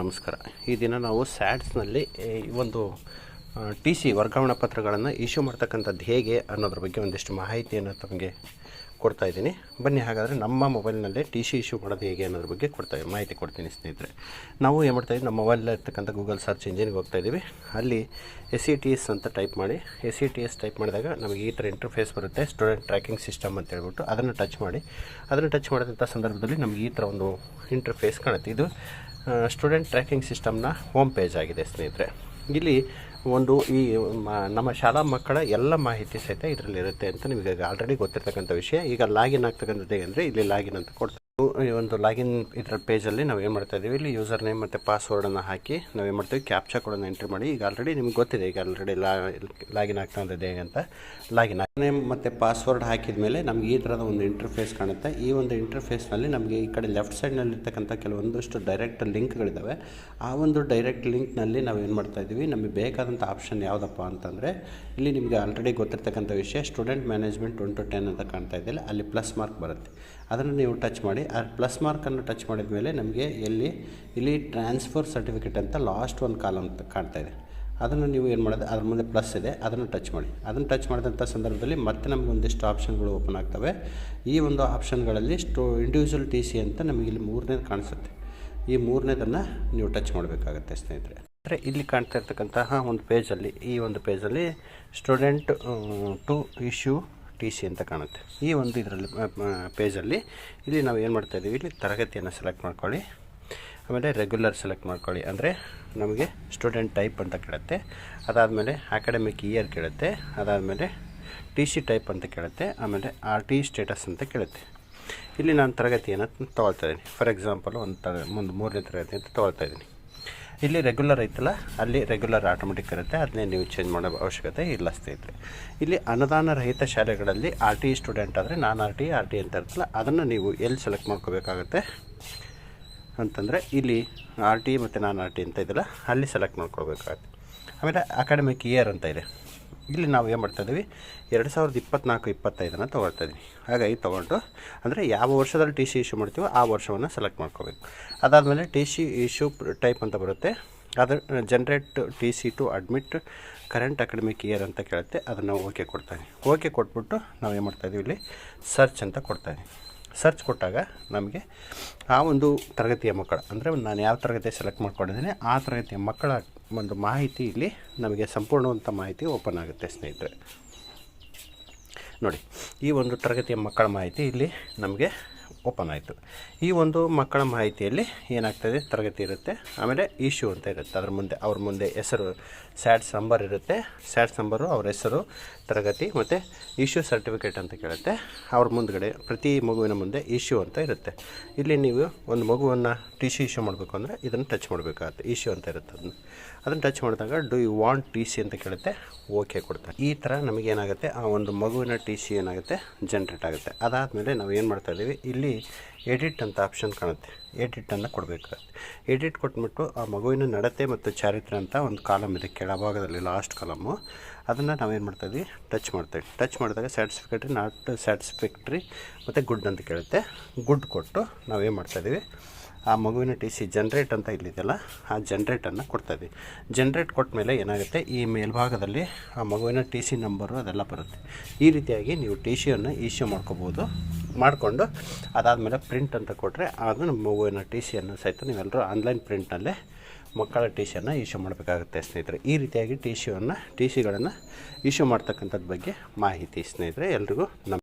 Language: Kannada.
ನಮಸ್ಕಾರ. ಈ ದಿನ ನಾವು ಸ್ಯಾಡ್ಸ್ನಲ್ಲಿ ಒಂದು ಟಿ ಸಿ ವರ್ಗಾವಣಾ ಪತ್ರಗಳನ್ನು ಇಶ್ಯೂ ಮಾಡ್ತಕ್ಕಂಥದ್ದು ಹೇಗೆ ಅನ್ನೋದ್ರ ಬಗ್ಗೆ ಒಂದಿಷ್ಟು ಮಾಹಿತಿಯನ್ನು ತಮಗೆ ಕೊಡ್ತಾ ಇದ್ದೀನಿ. ಬನ್ನಿ, ಹಾಗಾದರೆ ನಮ್ಮ ಮೊಬೈಲ್ನಲ್ಲೇ ಟಿ ಸಿ ಇಶ್ಯೂ ಮಾಡೋದು ಹೇಗೆ ಅನ್ನೋದ್ರ ಬಗ್ಗೆ ಕೊಡ್ತಾ ಮಾಹಿತಿ ಕೊಡ್ತೀನಿ ಸ್ನೇಹಿತರೆ. ನಾವು ಏನು ಮಾಡ್ತಾ ಇದ್ದೀವಿ, ನಮ್ಮ ಮೊಬೈಲಲ್ಲಿ ಇರ್ತಕ್ಕಂಥ ಗೂಗಲ್ ಸರ್ಚ್ ಇಂಜಿನ್ಗೆ ಹೋಗ್ತಾ ಇದ್ದೀವಿ. ಅಲ್ಲಿ ಎಸ್ ಸಿ ಟಿ ಎಸ್ ಅಂತ ಟೈಪ್ ಮಾಡಿ, S C T S type ಮಾಡಿದಾಗ ನಮಗೆ ಈ ಥರ ಇಂಟರ್ಫೇಸ್ ಬರುತ್ತೆ, ಸ್ಟೂಡೆಂಟ್ ಟ್ರ್ಯಾಕಿಂಗ್ ಸಿಸ್ಟಮ್ ಅಂತ ಹೇಳ್ಬಿಟ್ಟು ಅದನ್ನು ಟಚ್ ಮಾಡಿ. ಅದನ್ನು ಟಚ್ ಮಾಡಿದಂಥ ಸಂದರ್ಭದಲ್ಲಿ ನಮಗೆ ಈ ಥರ ಒಂದು ಇಂಟರ್ಫೇಸ್ ಕಾಣುತ್ತೆ. ಇದು ಸ್ಟೂಡೆಂಟ್ ಟ್ರ್ಯಾಕಿಂಗ್ ಸಿಸ್ಟಮ್ನ ಹೋಮ್ ಪೇಜ್ ಆಗಿದೆ, ಸ್ನೇಹಿತರೆ. ಇಲ್ಲಿ ಒಂದು ಈ ನಮ್ಮ ಶಾಲಾ ಮಕ್ಕಳ ಎಲ್ಲ ಮಾಹಿತಿ ಸಹಿತ ಇದರಲ್ಲಿರುತ್ತೆ ಅಂತ ನಿಮಗೆ ಆಲ್ರೆಡಿ ಗೊತ್ತಿರ್ತಕ್ಕಂಥ ವಿಷಯ. ಈಗ ಲಾಗಿನ್ ಆಗ್ತಕ್ಕಂಥದ್ದು ಅಂದರೆ ಇಲ್ಲಿ ಲಾಗಿನ್ ಅಂತ ಕೊಡ್ತಾರೆ ಈ ಒಂದು ಲಾಗಿನ್ ಇದರ ಪೇಜಲ್ಲಿ ನಾವು ಏನು ಮಾಡ್ತಾ ಇದ್ದೀವಿ ಇಲ್ಲಿ ಯೂಸರ್ ನೇಮ್ ಮತ್ತು ಪಾಸ್ವರ್ಡನ್ನು ಹಾಕಿ ನಾವು ಏನು ಮಾಡ್ತೀವಿ ಕ್ಯಾಪ್ಚಾ ಕೂಡ ಎಂಟ್ರಿ ಮಾಡಿ, ಈಗ ಆಲ್ರೆಡಿ ನಿಮ್ಗೆ ಗೊತ್ತಿದೆ, ಈಗ ಆಲ್ರೆಡಿ ಲಾ, ಲಾಗಿನ್ ಇದೆ ಹೇಗೆ ಅಂತ. ಲಾಗಿನ್ ನೇಮ್ ಮತ್ತು ಪಾಸ್ವರ್ಡ್ ಹಾಕಿದ ಮೇಲೆ ನಮಗೆ ಈ ಥರದ ಒಂದು ಇಂಟರ್ಫೇಸ್ ಕಾಣುತ್ತೆ. ಈ ಒಂದು ಇಂಟರ್ಫೇಸ್ನಲ್ಲಿ ನಮಗೆ ಈ ಕಡೆ ಲೆಫ್ಟ್ ಸೈಡ್ನಲ್ಲಿರ್ತಕ್ಕಂಥ ಕೆಲವೊಂದಷ್ಟು ಡೈರೆಕ್ಟ್ ಲಿಂಕ್ಗಳಿದ್ದಾವೆ ಆ ಒಂದು ಡೈರೆಕ್ಟ್ ಲಿಂಕ್ನಲ್ಲಿ ನಾವು ಏನು ಮಾಡ್ತಾ ಇದ್ದೀವಿ ನಮಗೆ ಬೇಕಾದಂಥ ಆಪ್ಷನ್ ಯಾವುದಪ್ಪ ಅಂತಂದರೆ, ಇಲ್ಲಿ ನಿಮಗೆ ಆಲ್ರೆಡಿ ಗೊತ್ತಿರ್ತಕ್ಕಂಥ ವಿಷಯ student management one to ten ಅಂತ ಕಾಣ್ತಾ ಇದೆ, ಅಲ್ಲಿ ಪ್ಲಸ್ ಮಾರ್ಕ್ ಬರುತ್ತೆ. ಅದನ್ನು ನೀವು ಟಚ್ ಮಾಡಿ ಆ ಪ್ಲಸ್ ಮಾರ್ಕನ್ನು ಟಚ್ ಮಾಡಿದ ಮೇಲೆ ನಮಗೆ ಎಲ್ಲಿ, ಇಲ್ಲಿ ಟ್ರಾನ್ಸ್ಫರ್ ಸರ್ಟಿಫಿಕೇಟ್ ಅಂತ ಲಾಸ್ಟ್ ಒಂದು ಕಾಲಮ್ ಕಾಣ್ತಾ ಇದೆ. ಅದನ್ನು ನೀವು ಏನು ಮಾಡೋದು, ಅದ್ರ ಮುಂದೆ ಪ್ಲಸ್ ಇದೆ, ಅದನ್ನು ಟಚ್ ಮಾಡಿ. ಅದನ್ನು ಟಚ್ ಮಾಡಿದಂಥ ಸಂದರ್ಭದಲ್ಲಿ ಮತ್ತೆ ನಮಗೆ ಒಂದಿಷ್ಟು ಆಪ್ಷನ್ಗಳು ಓಪನ್ ಆಗ್ತವೆ. ಈ ಒಂದು ಆಪ್ಷನ್ಗಳಲ್ಲಿ ಸ್ಟೋ ಇಂಡಿವಿಜುವಲ್ ಟಿ ಸಿ ಅಂತ ನಮಗೆ ಇಲ್ಲಿ ಮೂರನೇದು ಕಾಣಿಸುತ್ತೆ. ಈ ಮೂರನೇದನ್ನು ನೀವು ಟಚ್ ಮಾಡಬೇಕಾಗತ್ತೆ ಸ್ನೇಹಿತರೆ. ಅಂದರೆ ಇಲ್ಲಿ ಕಾಣ್ತಾ ಇರ್ತಕ್ಕಂತಹ ಒಂದು ಪೇಜಲ್ಲಿ ಈ ಒಂದು ಪೇಜಲ್ಲಿ student to issue T C ಅಂತ ಕಾಣುತ್ತೆ. ಈ ಒಂದು ಇದರಲ್ಲಿ ಪೇಜಲ್ಲಿ ಇಲ್ಲಿ ನಾವು ಏನು ಮಾಡ್ತಾ ಇದ್ದೀವಿ ಇಲ್ಲಿ ತರಗತಿಯನ್ನು ಸೆಲೆಕ್ಟ್ ಮಾಡ್ಕೊಳ್ಳಿ. ಆಮೇಲೆ ರೆಗ್ಯುಲರ್ ಸೆಲೆಕ್ಟ್ ಮಾಡ್ಕೊಳ್ಳಿ. ಅಂದರೆ ನಮಗೆ ಸ್ಟೂಡೆಂಟ್ ಟೈಪ್ ಅಂತ ಕೇಳುತ್ತೆ. ಅದಾದಮೇಲೆ ಅಕಾಡೆಮಿಕ್ ಇಯರ್ ಕೇಳುತ್ತೆ. ಅದಾದಮೇಲೆ ಟಿ ಸಿ ಟೈಪ್ ಅಂತ ಕೇಳುತ್ತೆ. ಆಮೇಲೆ ಆರ್ ಟಿ ಸ್ಟೇಟಸ್ ಅಂತ ಕೇಳುತ್ತೆ. ಇಲ್ಲಿ ನಾನು ತರಗತಿಯನ್ನು ತೊಗೊಳ್ತಾ ಇದ್ದೀನಿ. ಫಾರ್ ಎಕ್ಸಾಂಪಲ್ ಒಂದು ತರ ಒಂದು ಮೂರನೇ ತರಗತಿ ಅಂತ ತೊಗೊಳ್ತಾ ಇದ್ದೀನಿ. ಇಲ್ಲಿ ರೆಗ್ಯುಲರ್ ಐತಲ್ಲ, ಅಲ್ಲಿ ರೆಗ್ಯುಲರ್ ಆಟೋಮೆಟಿಕ್ ಇರುತ್ತೆ ಅದನ್ನೇ ನೀವು ಚೇಂಜ್ ಮಾಡೋ ಅವಶ್ಯಕತೆ ಇಲ್ಲ ಸ್ನೇಹಿತರೆ ಇಲ್ಲಿ ಅನುದಾನ ರಹಿತ ಶಾಲೆಗಳಲ್ಲಿ ಆರ್ ಟಿ ಸ್ಟೂಡೆಂಟ್ ಆದರೆ non R T R T ಅಂತ ಇರ್ತಲ್ಲ ಅದನ್ನು ನೀವು ಎಲ್ಲಿ ಸೆಲೆಕ್ಟ್ ಮಾಡ್ಕೋಬೇಕಾಗತ್ತೆ? ಅಂತಂದರೆ ಇಲ್ಲಿ ಆರ್ ಟಿ ಮತ್ತು ನಾನ್ ಆರ್ ಟಿ ಅಂತ ಇದೆಯಲ್ಲ, ಅಲ್ಲಿ ಸೆಲೆಕ್ಟ್ ಮಾಡ್ಕೊಳ್ಬೇಕಾಗತ್ತೆ ಆಮೇಲೆ ಅಕಾಡೆಮಿಕ್ ಇಯರ್ ಅಂತ ಇದೆ. ಇಲ್ಲಿ ನಾವು ಏನು ಮಾಡ್ತಾ ಇದ್ದೀವಿ? ಎರಡು ಸಾವಿರದ ಇಪ್ಪತ್ನಾಲ್ಕು, ಇಪ್ಪತ್ತೈದನ್ನು ತೊಗೊಳ್ತಾ ಇದ್ದೀವಿ. ಹಾಗಾಗಿ ತೊಗೊಂಡು, ಅಂದರೆ ಯಾವ ವರ್ಷದಲ್ಲಿ ಟಿ ಸಿ ಇಶ್ಯೂ ಮಾಡ್ತೀವೋ ಆ ವರ್ಷವನ್ನು ಸೆಲೆಕ್ಟ್ ಮಾಡ್ಕೋಬೇಕು. ಅದಾದಮೇಲೆ ಟಿ ಸಿ ಇಶ್ಯೂ ಟೈಪ್ ಅಂತ ಬರುತ್ತೆ. ಅದು generate T C to admit current academic year ಅಂತ ಕೇಳುತ್ತೆ. ಅದನ್ನು ಓಕೆ ಕೊಡ್ತಾ ಇದ್ದೀವಿ ಓಕೆ ಕೊಟ್ಬಿಟ್ಟು ನಾವು ಏನು ಮಾಡ್ತಾ ಇದ್ದೀವಿ ಇಲ್ಲಿ? ಸರ್ಚ್ ಅಂತ ಕೊಡ್ತಾ ಇದ್ದೀವಿ ಸರ್ಚ್ ಕೊಟ್ಟಾಗ ನಮಗೆ ಆ ಒಂದು ತರಗತಿಯ ಮಕ್ಕಳ, ಅಂದರೆ ನಾನು ಯಾವ ತರಗತಿ ಸೆಲೆಕ್ಟ್ ಮಾಡ್ಕೊಂಡಿದ್ದೀನಿ, ಆ ತರಗತಿಯ ಮಕ್ಕಳ ಒಂದು ಮಾಹಿತಿ ಇಲ್ಲಿ ನಮಗೆ ಸಂಪೂರ್ಣವಂಥ ಮಾಹಿತಿ ಓಪನ್ ಆಗುತ್ತೆ ಸ್ನೇಹಿತರೆ. ನೋಡಿ, ಈ ಒಂದು ತರಗತಿಯ ಮಕ್ಕಳ ಮಾಹಿತಿ ಇಲ್ಲಿ ನಮಗೆ ಓಪನ್ ಆಯಿತು. ಈ ಒಂದು ಮಕ್ಕಳ ಮಾಹಿತಿಯಲ್ಲಿ ಏನಾಗ್ತದೆ, ತರಗತಿ ಇರುತ್ತೆ. ಆಮೇಲೆ ಇಶ್ಯೂ ಅಂತ ಇರುತ್ತೆ. ಅದ್ರ ಮುಂದೆ, ಅವ್ರ ಮುಂದೆ ಹೆಸರು ಸ್ಯಾಡ್ಸ್ ನಂಬರ್ ಇರುತ್ತೆ. ಸ್ಯಾಡ್ ನಂಬರು ಅವ್ರ ಹೆಸರು, ತರಗತಿ ಮತ್ತು ಇಶ್ಯೂ ಸರ್ಟಿಫಿಕೇಟ್ ಅಂತ ಕೇಳುತ್ತೆ. ಅವ್ರ ಮುಂದ್ಗಡೆ, ಪ್ರತಿ ಮಗುವಿನ ಮುಂದೆ ಇಶ್ಯೂ ಅಂತ ಇರುತ್ತೆ. ಇಲ್ಲಿ ನೀವು ಒಂದು ಮಗುವನ್ನು ಟಿ ಸಿ ಇಶ್ಯೂ ಮಾಡಬೇಕು ಅಂದರೆ ಇದನ್ನು ಟಚ್ ಮಾಡಬೇಕಾಗುತ್ತೆ. ಇಶ್ಯೂ ಅಂತ ಇರುತ್ತೆ ಅದನ್ನು. ಅದನ್ನು ಟಚ್ ಮಾಡಿದಾಗ do you want T C ಅಂತ ಕೇಳುತ್ತೆ. ಓಕೆ ಕೊಡ್ತಾರೆ ಈ ಥರ ನಮಗೇನಾಗುತ್ತೆ ಆ ಒಂದು ಮಗುವಿನ ಟಿ ಸಿ ಏನಾಗುತ್ತೆ? ಜನ್ರೇಟ್ ಆಗುತ್ತೆ. ಅದಾದಮೇಲೆ ನಾವು ಏನು ಮಾಡ್ತಾಯಿದ್ದೀವಿ ಇಲ್ಲಿ ಎಡಿಟ್ ಅಂತ ಆಪ್ಷನ್ ಕಾಣುತ್ತೆ. ಎಡಿಟನ್ನು ಕೊಡಬೇಕಾಗುತ್ತೆ. ಎಡಿಟ್ ಕೊಟ್ಬಿಟ್ಟು ಆ ಮಗುವಿನ ನಡತೆ ಮತ್ತು ಚಾರಿತ್ರ್ಯ ಅಂತ ಒಂದು ಕಾಲಮ್ ಇದೆ ಕೆಳಭಾಗದಲ್ಲಿ ಲಾಸ್ಟ್ ಕಾಲಮ್ಮು ಅದನ್ನು ನಾವೇನು ಮಾಡ್ತಾಯಿದ್ವಿ ಟಚ್ ಮಾಡ್ತೇವೆ ಟಚ್ ಮಾಡಿದಾಗ ಸ್ಯಾಟಿಸ್ಫಿಕೇಟ್ರಿ ನಾಟ್ ಸ್ಯಾಟಿಸ್ಫ್ಯಾಕ್ಟ್ರಿ ಮತ್ತು ಗುಡ್ ಅಂತ ಕೇಳುತ್ತೆ. ಗುಡ್ ಕೊಟ್ಟು ನಾವೇನು ಮಾಡ್ತಾಯಿದ್ದೀವಿ ಆ ಮಗುವಿನ ಟಿ ಸಿ ಜನ್ರೇಟ್ ಅಂತ ಇಲ್ಲಿದೆಯಲ್ಲ, ಆ ಜನ್ರೇಟನ್ನು ಕೊಡ್ತಾಯಿದ್ವಿ ಜನ್ರೇಟ್ ಕೊಟ್ಟ ಮೇಲೆ ಏನಾಗುತ್ತೆ? ಈ ಮೇಲ್ಭಾಗದಲ್ಲಿ ಆ ಮಗುವಿನ ಟಿ ಸಿ ನಂಬರು ಅದೆಲ್ಲ ಬರುತ್ತೆ. ಈ ರೀತಿಯಾಗಿ ನೀವು ಟಿ ಸಿಯನ್ನು ಇಶ್ಯೂ ಮಾಡ್ಕೋಬೋದು, ಮಾಡಿಕೊಂಡು ಅದಾದಮೇಲೆ ಪ್ರಿಂಟ್ ಅಂತ ಕೊಟ್ಟರೆ ಅದು ನಮ್ಮ ಮಗುವಿನ ಟಿ ಸಿಯನ್ನು ಸಹಿತ ನೀವೆಲ್ಲರೂ ಆನ್ಲೈನ್ ಪ್ರಿಂಟ್ನಲ್ಲೇ ಮಕ್ಕಳ ಟಿ ಸಿಯನ್ನು ಇಶ್ಯೂ ಮಾಡಬೇಕಾಗುತ್ತೆ ಸ್ನೇಹಿತರೆ. ಈ ರೀತಿಯಾಗಿ ಟಿ ಸಿಯನ್ನು ಟಿ ಸಿಗಳನ್ನು ಇಶ್ಯೂ ಮಾಡ್ತಕ್ಕಂಥದ್ದು ಬಗ್ಗೆ ಮಾಹಿತಿ ಸ್ನೇಹಿತರೆ, ಎಲ್ರಿಗೂ ನಮ್ಮ